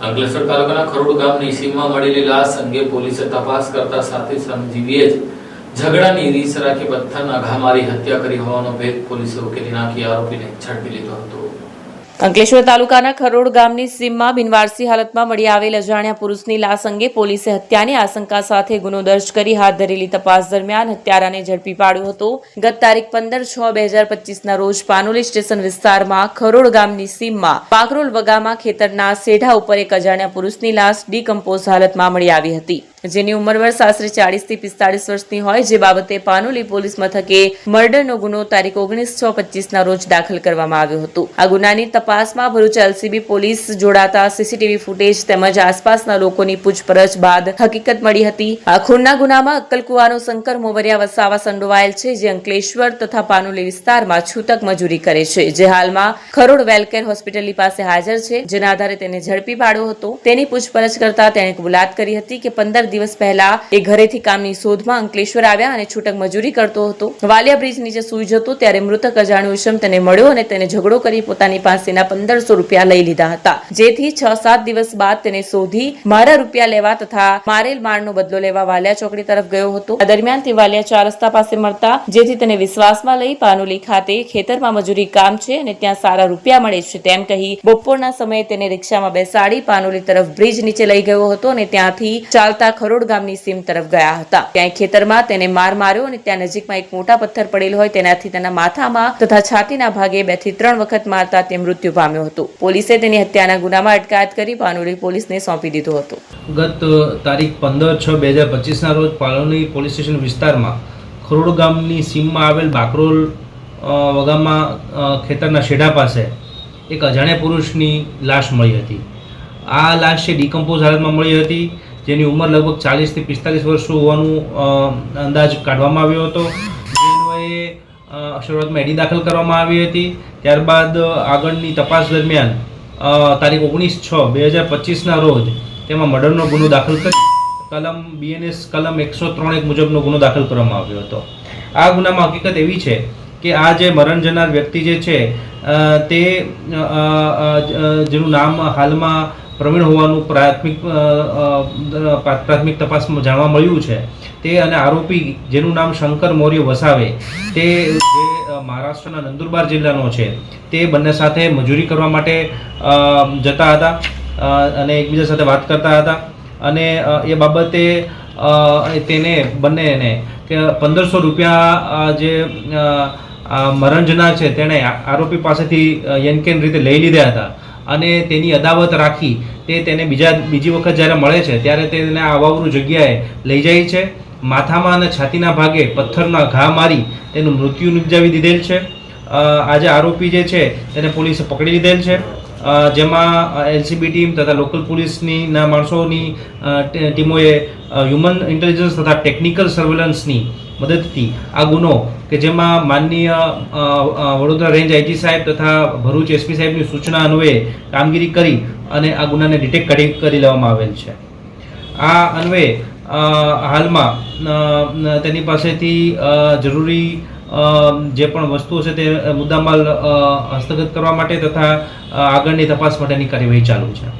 અંકલેશ્વર તાલુકાના ખરોડ ગામની સીમમાં મળેલી લાશ અંગે પોલીસે તપાસ કરતા સાથે સંજીવીએ જ ઝઘડાની રીસ રાખી પથ્થરના ઘા મારી હત્યા કરી હોવાનો ભેદ પોલીસે ઉકેલી નાખી આરોપીને ઝડપી લીધો હતો. અંકલેશ્વર તાલુકાના ખરોડ ગામની સીમમાં બિનવારસી હાલતમાં મળી આવેલ અજાણ્યા પુરુષની લાશ અંગે પોલીસે હત્યાની આશંકા સાથે ગુનો દર્જ કરી હાથ ધરેલી તપાસ દરમિયાન હત્યારાને ઝડપી પાડ્યો હતો. ગત તારીખ પંદર છ બે હજાર પચીસના રોજ પાનોલી સ્ટેશન વિસ્તારમાં ખરોડ ગામની સીમમાં પાકરોલ વગામાં ખેતરના સેઢા ઉપર એક અજાણ્યા પુરુષની લાશ ડીકમ્પોઝ હાલતમાં મળી આવી હતી. જેની ઉંમર વર્ષ આશરે ચાળીસથી પિસ્તાળીસ વર્ષની હોય, જે બાબતે પાનોલી પોલીસ મથકે મર્ડરનો ગુનો તારીખ ઓગણીસ છ પચીસના રોજ દાખલ કરવામાં આવ્યો હતો. આ ગુનાની તપાસમાં ભરૂચ એલસીબી પોલીસ જોડાતા સીસીટીવી ફૂટેજ તેમજ આસપાસના લોકોની પૂછપરછ બાદ હકીકત મળી હતી. આ ખૂનના ગુનામાં અક્કલકુવાનો શંકર મોવરિયા વસાવા સંડોવાયેલ છે, જે અંકલેશ્વર તથા પાનોલી વિસ્તારમાં છૂતક મજૂરી કરે છે, જે હાલમાં ખરોડ વેલકેર હોસ્પિટલની પાસે હાજર છે. જેના આધારે તેને ઝડપી પાડ્યો હતો. તેની પૂછપરછ કરતા તેણે કબૂલાત કરી હતી કે પંદર દિવસ પહેલા એ ઘરેથી કામની શોધમાં અંકલેશ્વર આવ્યા અને છૂટક મજૂરી કરતો હતો. વાલિયા બ્રિજ નીચે સૂઈ જતો ત્યારે મૃતક અજાણ્યો ઈસમ તેને મળ્યો અને તેને ઝઘડો કરી પોતાની પાસેના પંદરસો રૂપિયા લઈ લીધા હતા. જેથી છ સાત દિવસ બાદ તેને શોધી મારા રૂપિયા લેવા તથા મારેલ મારનો બદલો લેવા વાલિયા ચોકડી તરફ ગયો હતો. દરમિયાન તે વાલિયા ચાર રસ્તા પાસે મળતા, જેથી તેને વિશ્વાસમાં લઈ પાનોલી ખાતે ખેતરમાં મજૂરી કામ છે અને ત્યાં સારા રૂપિયા મળે છે તેમ કહી બપોરના સમયે તેને રિક્ષામાં બેસાડી પાનોલી તરફ બ્રિજ નીચે લઈ ગયો હતો અને ત્યાંથી ચાલતા ખરોડ ગામની સીમ તરફ ગયા હતા. ત્યાં ખેતરમાં તેને માર માર્યો અને ત્યાં નજીકમાં એક મોટા પથ્થર પડેલ હોય તેનાથી તેના માથામાં તથા છાતીના ભાગે બેથી ત્રણ વખત મારતા તે મૃત્યુ પામ્યો હતો. પોલીસે તેની હત્યાના ગુનામાં અટકાયત કરી પાનોલી પોલીસને સોંપી દીધો હતો. ગત તારીખ પંદર છ બે હજાર પચીસના રોજ પાલોની પોલીસ સ્ટેશન વિસ્તારમાં ખરોડ ગામની સીમમાં આવેલ બાકરોલ વગામમાં વગામાં ખેતરના શેઢા પાસે એક અજાણ્યા પુરુષની લાશ મળી હતી. આ લાશ છે ડિકમ્પોઝ હાલતમાં મળી હતી. જેની ઉંમર લગભગ ચાલીસથી પિસ્તાલીસ વર્ષ હોવાનું અંદાજ કાઢવામાં આવ્યો હતો. જેનોએ શરૂઆતમાં એડી દાખલ કરવામાં આવી હતી. ત્યારબાદ આગળની તપાસ દરમિયાન તારીખ ઓગણીસ છ બે હજાર પચીસના રોજ તેમાં મર્ડરનો ગુનો દાખલ કરી, કલમ બીએનએસ કલમ એકસો ત્રણ એક મુજબનો ગુનો દાખલ કરવામાં આવ્યો હતો. આ ગુનામાં હકીકત એવી છે કે આ જે મરણ જનાર વ્યક્તિ જે છે તે જેનું નામ હાલમાં પ્રવીણ હોવાનું પ્રાથમિક પ્રાથમિક તપાસમાં જાણવા મળ્યું છે. તે અને આરોપી જેનું નામ શંકર મૌર્ય વસાવે, તે જે મહારાષ્ટ્રના નંદુરબાર જિલ્લાનો છે, તે બંને સાથે મજૂરી કરવા માટે જતા હતા અને એકબીજા સાથે વાત કરતા હતા. અને એ બાબતે તેને, બંનેને, કે પંદરસો રૂપિયા જે મરણ જનાર છે, તેણે આરોપી પાસેથી યનકેન રીતે લઈ લીધા હતા. અને તેની અદાવત રાખી તે તેને બીજા, બીજી વખત જ્યારે મળે છે, ત્યારે તેને અવાવરું જગ્યાએ લઈ જાય છે. માથામાં અને છાતીના ભાગે પથ્થરના ઘા મારી તેનું મૃત્યુ નિપજાવી દીધેલ છે. આજે આરોપી જે છે, તેને પોલીસે પકડી લીધેલ છે. જેમાં એલસીબી ટીમ તથા લોકલ પોલીસની ના માણસોની ટીમોએ હ્યુમન ઇન્ટેલિજન્સ તથા ટેકનિકલ સર્વેલન્સની મદદથી આ ગુનો કે જેમાં માનનીય વડોદરા રેન્જ આઈજી સાહેબ તથા ભરૂચ એસપી સાહેબની સૂચના અન્વયે કામગીરી કરી અને આ ગુનાને ડિટેક્ટ કરી કરી લેવામાં આવેલ છે. આ અન્વયે હાલમાં તેની પાસેથી જરૂરી જે પણ વસ્તુઓ છે તે મુદ્દામાલ હસ્તગત કરવા માટે તથા આગળની તપાસ માટેની કાર્યવાહી ચાલુ છે.